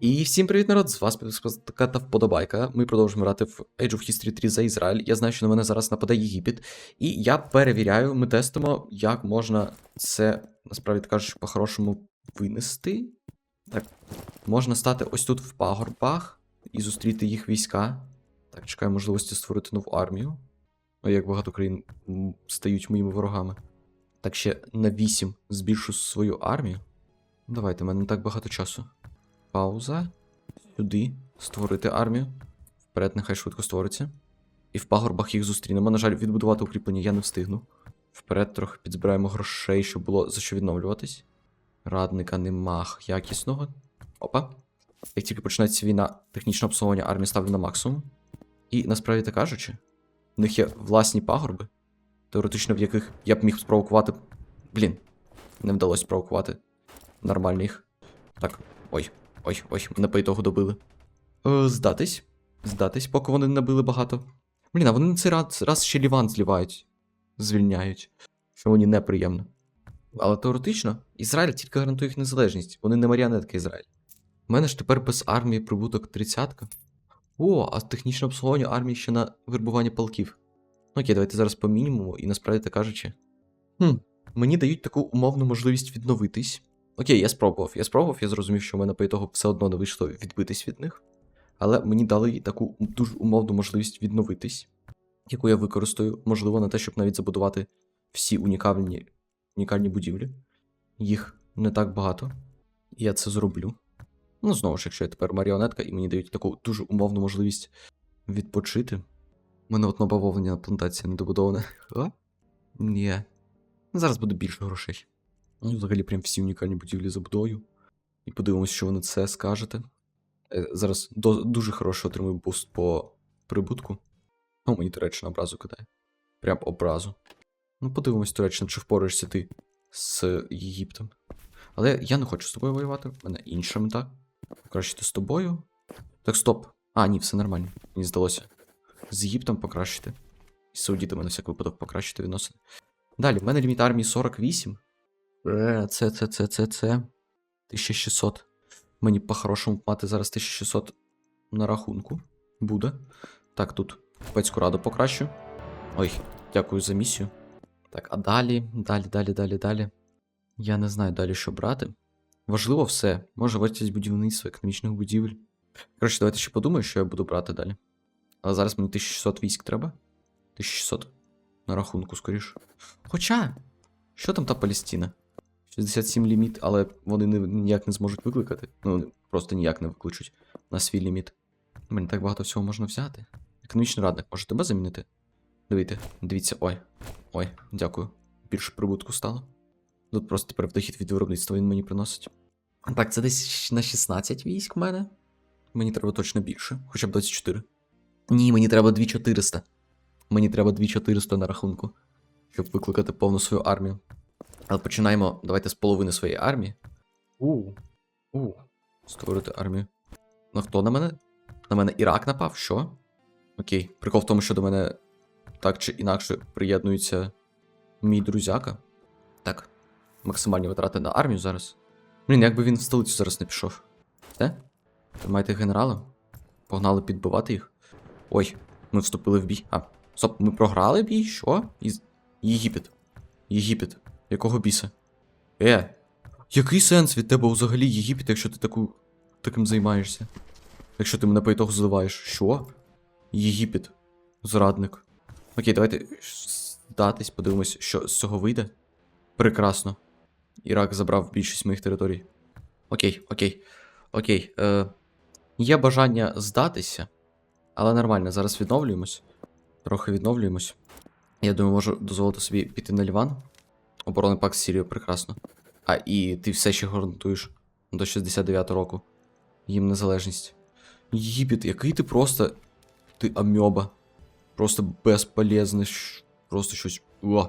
І всім привіт, народ! З вас підписка та вподобайка. Ми продовжуємо грати в Age of History 3 за Ізраїль. Я знаю, що на мене зараз нападе Єгипет. І я перевіряю, ми тестимо, як можна це, насправді кажучи, по-хорошому винести. Так, можна стати ось тут в пагорбах і зустріти їх війська. Так, чекаю можливості створити нову армію. О, як багато країн стають моїми ворогами. Так ще на 8 збільшу свою армію. Давайте, в мене не так багато часу. Пауза. Сюди. Створити армію. Вперед, нехай швидко створиться. І в пагорбах їх зустрінемо. На жаль, відбудувати укріплення я не встигну. Вперед трохи підзбираємо грошей, щоб було за що відновлюватись. Радника нема якісного. Опа. Як тільки починається війна, технічне обслуговування армії ставлю на максимум. І насправді так кажучи, в них є власні пагорби, теоретично в яких я б міг спровокувати. Блін, не вдалося спровокувати. Нормально їх. Так, ой, ой, ой, мене по ітогу добили. Е, здатись. Здатись, поки вони не набили багато. Блін, а вони на цей раз, раз ще Ліван злівають. Звільняють. Що мені неприємно. Але теоретично, Ізраїль тільки гарантує їх незалежність. Вони не маріонетки Ізраїль. У мене ж тепер без армії прибуток тридцятка. О, а технічне обслуговування армії ще на вербування полків. Ну окей, давайте зараз по мінімуму, і насправді так кажучи. Хм, мені дають таку умовну можливість відновитись. Окей, я спробував. Я спробував, я зрозумів, що в мене по ітогу все одно не вийшло відбитись від них. Але мені дали таку дуже умовну можливість відновитись, яку я використаю, можливо, на те, щоб навіть забудувати всі унікальні, унікальні будівлі. Їх не так багато. І я це зроблю. Ну, знову ж, якщо я тепер маріонетка, і мені дають таку дуже умовну можливість відпочити. У мене одно бавовлення плантація недобудована. А? Ні. Зараз буде більше грошей. Ну, взагалі, прям всі унікальні будівлі забудовою. І подивимось, що ви на це скажете. Е, Зараз до, дуже хорошо отримую буст по прибутку. Ну, мені Туреччина образу кидає. Прям образу. Ну, подивимось, Туреччина, чи впораєшся ти з Єгиптом. Але я не хочу з тобою воювати, в мене інша мета. Покращити з тобою. Так, стоп. А, ні, все нормально. Мені здалося. З Єгиптом покращити. І з Саудітами на всяк випадок покращити відносини. Далі, в мене ліміт армії 48. Е, це, це, це, це, це. 1600. Мені по-хорошому мати зараз 1600 на рахунку. Буде. Так, тут пецьку раду покращу. Ой, дякую за місію. Так, а далі, далі, далі, далі, далі. Я не знаю далі, що брати. Важливо все. Може вартість будівництва, економічних будівель. Коротше, давайте ще подумаю, що я буду брати далі. Але зараз мені 1600 військ треба. 1600 на рахунку, скоріш. Хоча, що там та Палістина? 67 ліміт, але вони не, ніяк не зможуть викликати. Ну, просто ніяк не викличуть на свій ліміт. Мені так багато всього можна взяти. Економічний радник, може тебе замінити? Дивіться, дивіться, ой. Ой, дякую. Більше прибутку стало. Тут просто тепер дохід від виробництва він мені приносить. Так, це десь на 16 військ в мене. Мені треба точно більше, хоча б 24. Ні, мені треба 2400. Мені треба 2400 на рахунку, щоб викликати повну свою армію. Але починаємо, давайте з половини своєї армії. У. У. Створити армію. Ну хто на мене? На мене Ірак напав? Що? Окей. Прикол в тому, що до мене так чи інакше приєднується мій друзяка. Так. Максимальні витрати на армію зараз. Блін, якби він в столицю зараз не пішов. Все? Тримайте генерала. Погнали підбивати їх. Ой, ми вступили в бій. А, стоп, ми програли бій? Що? Із... Єгипет. Єгипет. Якого біса? Е. Який сенс від тебе взагалі Єгипет, якщо ти таку... таким займаєшся? Якщо ти мене по ітогу зливаєш. Що? Єгипет. Зрадник. Окей, давайте здатись, подивимось, що з цього вийде. Прекрасно. Ірак забрав більшість моїх територій. Окей, окей. Окей. Е, Є бажання здатися, але нормально, зараз відновлюємось. Трохи відновлюємось. Я думаю, можу дозволити собі піти на Ліван. Оборонний пакт з Сірією, прекрасно. А і ти все ще гарантуєш до 69 року. Їм незалежність. Єгипет, який ти просто. Ти амьоба. Просто безполезний. щ- Просто щось. О,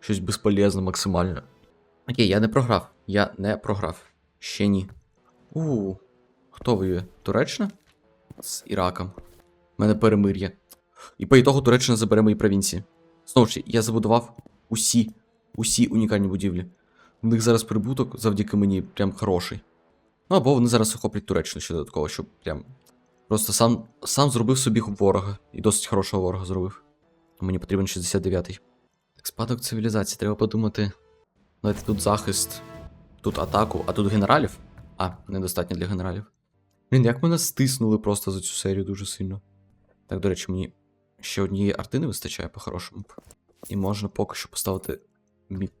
щось безполезне максимально. Окей, я не програв. Я не програв. Ще ні. У, хто воює? Туреччина? З Іраком. У мене перемир'я. І по ітогу Туреччина забере мої провінції. Знову ж, я забудував усі, усі унікальні будівлі. В них зараз прибуток завдяки мені прям хороший. Ну або вони зараз охоплять Туреччину ще додатково, щоб прям. Просто сам, сам зробив собі ворога. І досить хорошого ворога зробив. Мені потрібен 69-й. Так, спадок цивілізації, треба подумати. Давайте тут захист, тут атаку, а тут генералів. А, недостатньо для генералів. Блін, як мене стиснули просто за цю серію дуже сильно. Так, до речі, мені ще однієї арти вистачає по-хорошому. І можна поки що поставити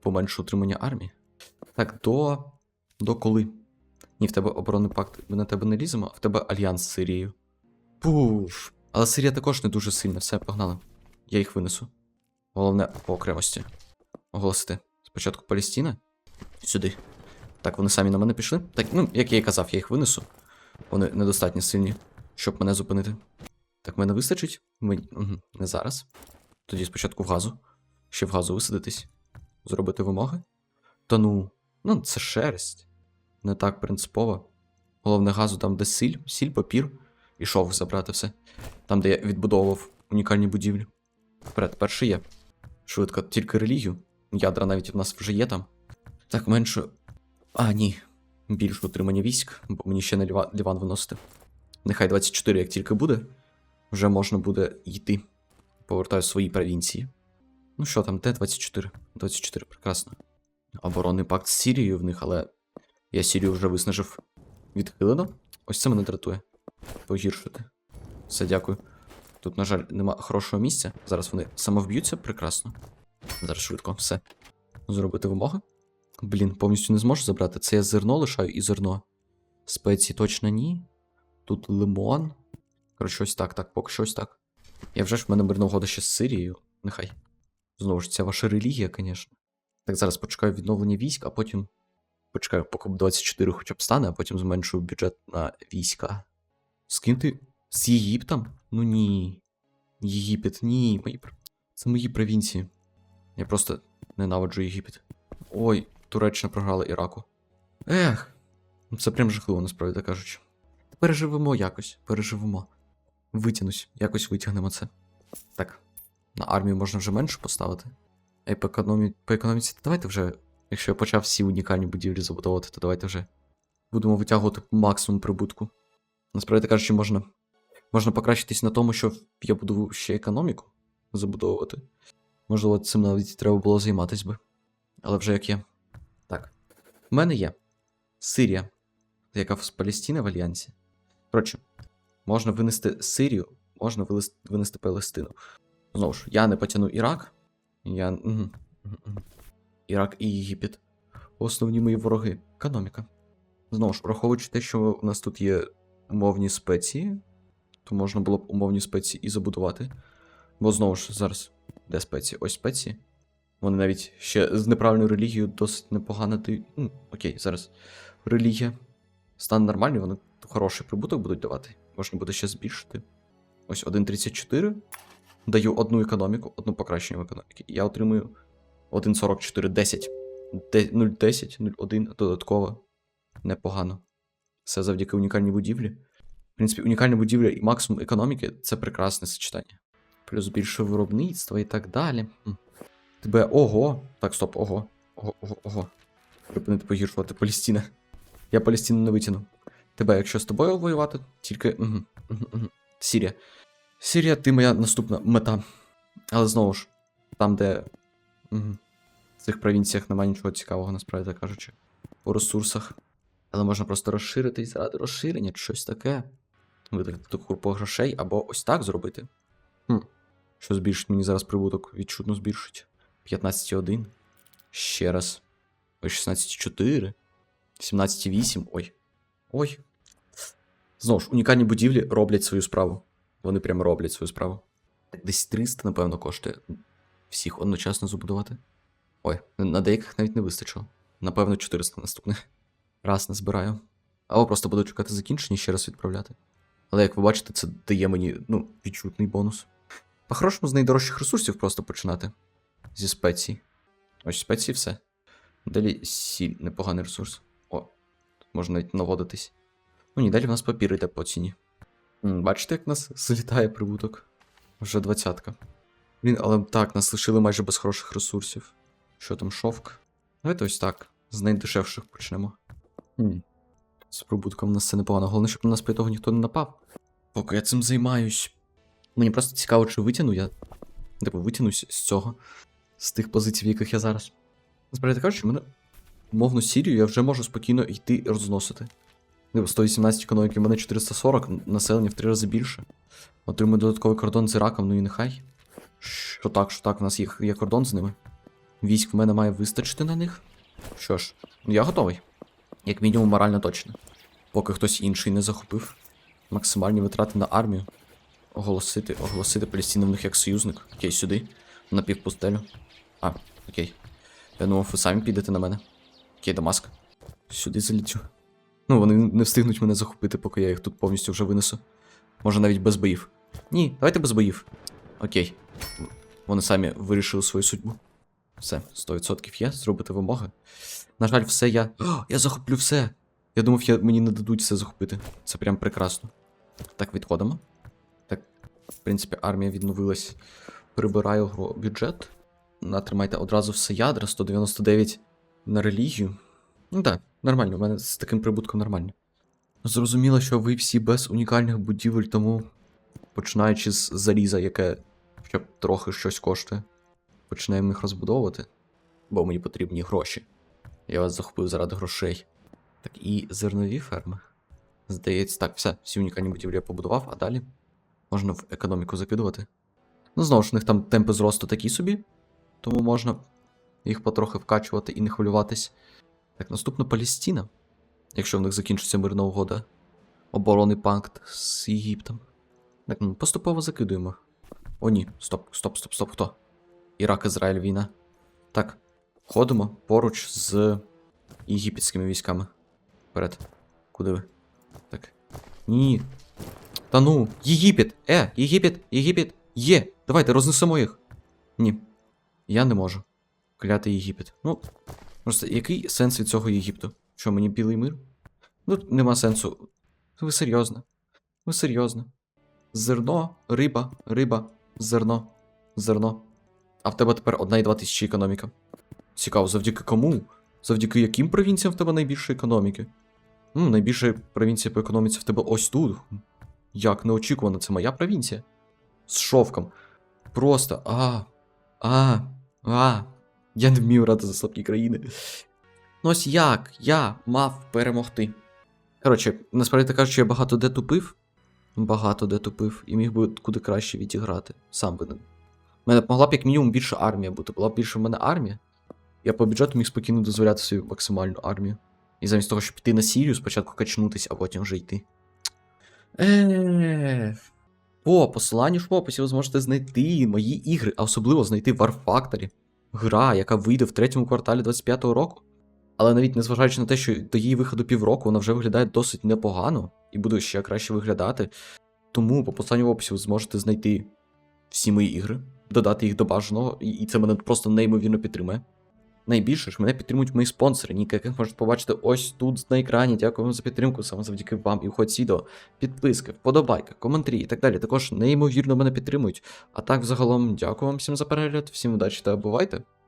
поменше утримання армії. Так, до. До коли? Ні, в тебе оборонний пакт, ми на тебе не ліземо, а в тебе альянс з Сирією. Пуф. Але Сирія також не дуже сильна, все, погнали. Я їх винесу. Головне по окремості. Оголосити. Спочатку Палестина. Сюди. Так, вони самі на мене пішли. Так, ну, як я і казав, я їх винесу. Вони недостатньо сильні, щоб мене зупинити. Так, мене вистачить? Мені... Угу. Не зараз. Тоді спочатку в газу. Ще в газу висадитись. Зробити вимоги. Та ну, ну це шерсть. Не так принципово. Головне газу там, де сіль, сіль, папір і шовк забрати все. Там, де я відбудовував унікальні будівлі. Вперед, перший є. Швидко, тільки релігію. Ядра навіть у нас вже є там. Так, менше. А, ні. Більше утримання військ, бо мені ще не ліва- ліван виносити. Нехай 24, як тільки буде, вже можна буде йти. Повертаю свої провінції. Ну що там, де 24? 24, прекрасно. Оборонний пакт з Сірією в них, але я Сірію вже виснажив. Відхилено. Ось це мене дратує. Погіршити. Все, дякую. Тут, на жаль, нема хорошого місця. Зараз вони самовб'ються, прекрасно. Зараз швидко, все. Зробити вимоги. Блін, повністю не зможу забрати. Це я зерно лишаю і зерно. Спеції точно ні. Тут лимон. Коротше, ось так, так, поки що ось так. Я вже ж в мене мирна угода ще з Сирією. Нехай. Знову ж, це ваша релігія, звісно. Так, зараз почекаю відновлення військ, а потім. Почекаю, поки 24 хоча б стане, а потім зменшую бюджет на війська. Скинути з Єгиптом? Ну ні. Єгипет, ні. Мої... Це мої провінції. Я просто ненавиджу Єгипет. Ой, Туреччина програла Іраку. Ех, ну це прям жахливо, насправді кажучи. Переживемо якось, переживемо. Витягнусь, якось витягнемо це. Так, на армію можна вже менше поставити. А й по, економі... по економіці, та давайте вже, якщо я почав всі унікальні будівлі забудовувати, то давайте вже будемо витягувати максимум прибутку. Насправді кажучи, можна, можна покращитись на тому, що я буду ще економіку забудовувати. Можливо, цим навіть треба було займатися би. Але вже як є. Так. У мене є Сирія, яка з Палестини в Альянсі. Коротше, можна винести Сирію, можна винести Палестину. Знову ж, я не потягну Ірак. Я. Ірак і Єгипет. Основні мої вороги. Економіка. Знову ж, враховуючи те, що у нас тут є умовні спеції, то можна було б умовні спеції і забудувати. Бо знову ж зараз, де спеції? Ось спеції. Вони навіть ще з неправильною релігією досить непогано дають. Ну, окей, зараз релігія. Стан нормальний, вони хороший прибуток будуть давати. Можна буде ще збільшити. Ось 1.34. Даю одну економіку, одну покращення в економіці. І я отримую 1.44, 10. Де- 0.10, 0.1 додатково. Непогано. Все завдяки унікальній будівлі. В принципі, унікальна будівля і максимум економіки це прекрасне сочетання. Плюс більше виробництва і так далі. Тебе ого. Так, стоп, ого. Ого, ого, ого. Припинити погіршувати Палестина. Я Палестину не витягну. Тебе, якщо з тобою воювати, тільки. Угу, угу, угу. Сірія. Сірія, ти моя наступна мета. Але знову ж, там, де. Угу. В цих провінціях немає нічого цікавого, насправді так кажучи. По ресурсах. Але можна просто розширитись заради розширення щось таке. Видати купу грошей, або ось так зробити. Хм. Що збільшить мені зараз прибуток? Відчутно збільшить. 15,1. Ще раз. Ой, 16,4. 17,8. Ой. Ой. Знову ж, унікальні будівлі роблять свою справу. Вони прямо роблять свою справу. Десь 300, напевно, коштує всіх одночасно забудувати. Ой, на деяких навіть не вистачило. Напевно, 400 наступне. Раз не збираю. Або просто буду чекати закінчення і ще раз відправляти. Але як ви бачите, це дає мені, ну, відчутний бонус. По-хорошому з найдорожчих ресурсів просто починати. Зі спецій. Ось спеції все. Далі сіль, непоганий ресурс. О, тут можна навіть наводитись. Ну ні, далі в нас папір йде по ціні. Бачите, як нас злітає прибуток? Вже двадцятка. Блін, але так, нас лишили майже без хороших ресурсів. Що там, шовк? Давайте ось так. З найдешевших почнемо. Хм. З прибутком у нас все непогано. Головне, щоб на нас по того ніхто не напав. Поки я цим займаюсь. Мені просто цікаво, чи витягну я. Типу, витягнусь з цього. З тих позицій, в яких я зараз. Насправді кажучи, мене мовну Сірію я вже можу спокійно йти розносити. Типу, 118 економіки, в мене 440, населення в три рази більше. Отримую додатковий кордон з Іраком, ну і нехай. Що так, що так, у нас є, є кордон з ними. Військ в мене має вистачити на них. Що ж, я готовий. Як мінімум морально точно. Поки хтось інший не захопив. Максимальні витрати на армію. Оголосити, оголосити Палестину в них як союзник. Окей, сюди. На півпустелю. А, окей. Я думав, ви самі підете на мене. Окей, Дамаск. Сюди залітю. Ну, вони не встигнуть мене захопити, поки я їх тут повністю вже винесу. Може навіть без боїв. Ні, давайте без боїв. Окей. Вони самі вирішили свою судьбу. Все, 100% є, зробити вимоги. На жаль, все я. О, я захоплю все. Я думав, я... мені не дадуть все захопити. Це прям прекрасно. Так, відходимо. Так, в принципі, армія відновилась. Прибираю бюджет. Натримайте одразу все ядра, 199 на релігію. Ну так, нормально, у мене з таким прибутком нормально. Зрозуміло, що ви всі без унікальних будівель, тому починаючи з заліза, яке хоча б трохи щось коштує, починаємо їх розбудовувати, бо мені потрібні гроші. Я вас захопив заради грошей. Так і зернові ферми. Здається, так, все, всі унікальні будівлі я побудував, а далі можна в економіку закидувати. Ну, знову ж, у них там темпи зросту такі собі, тому можна їх потрохи вкачувати і не хвилюватись. Так, наступна Палістина. Якщо в них закінчиться мирна угода. Оборонний пакт з Єгиптом. Так, ну, поступово закидуємо. О, ні, стоп, стоп, стоп, стоп, хто? Ірак, Ізраїль, війна. Так, ходимо поруч з єгипетськими військами. Вперед. Куди ви? Так. Ні. Та ну, Єгипет! Е, Єгипет, Єгипет! Є! Давайте рознесемо їх. Ні. Я не можу. Клятий Єгипет. Ну, просто який сенс від цього Єгипту? Що, мені білий мир? Ну, нема сенсу. Ви серйозно? Ви серйозно? Зерно, риба, риба, зерно, зерно. А в тебе тепер 1,2 тисячі економіка. Цікаво, завдяки кому? Завдяки яким провінціям в тебе найбільше економіки? Ну, найбільша провінція по економіці в тебе ось тут. Як неочікувано, це моя провінція. З шовком. Просто а. А. А. Я не вмію грати за слабкі країни. Ну ось як я мав перемогти. Коротше, насправді так кажучи, я багато де тупив. Багато де тупив, і міг би куди краще відіграти. Сам винен. У мене могла б як мінімум більша армія бути. Була б більше в мене армія. Я по бюджету міг спокійно дозволяти собі максимальну армію. І замість того, щоб піти на Сірію, спочатку качнутись, а потім вже йти. Еee. По посиланню ж в описі ви зможете знайти мої ігри, а особливо знайти War Factory. Гра, яка вийде в третьому кварталі 25-го року. Але навіть незважаючи на те, що до її виходу півроку вона вже виглядає досить непогано і буде ще краще виглядати. Тому по посланню в описі ви зможете знайти всі мої ігри, додати їх до бажаного, і це мене просто неймовірно підтримує. Найбільше ж мене підтримують мої спонсори, ніки яких можете побачити ось тут на екрані. Дякую вам за підтримку, саме завдяки вам і вход відео, підписки, вподобайки, коментарі і так далі. Також неймовірно мене підтримують. А так, взагалом, дякую вам всім за перегляд, всім удачі та бувайте!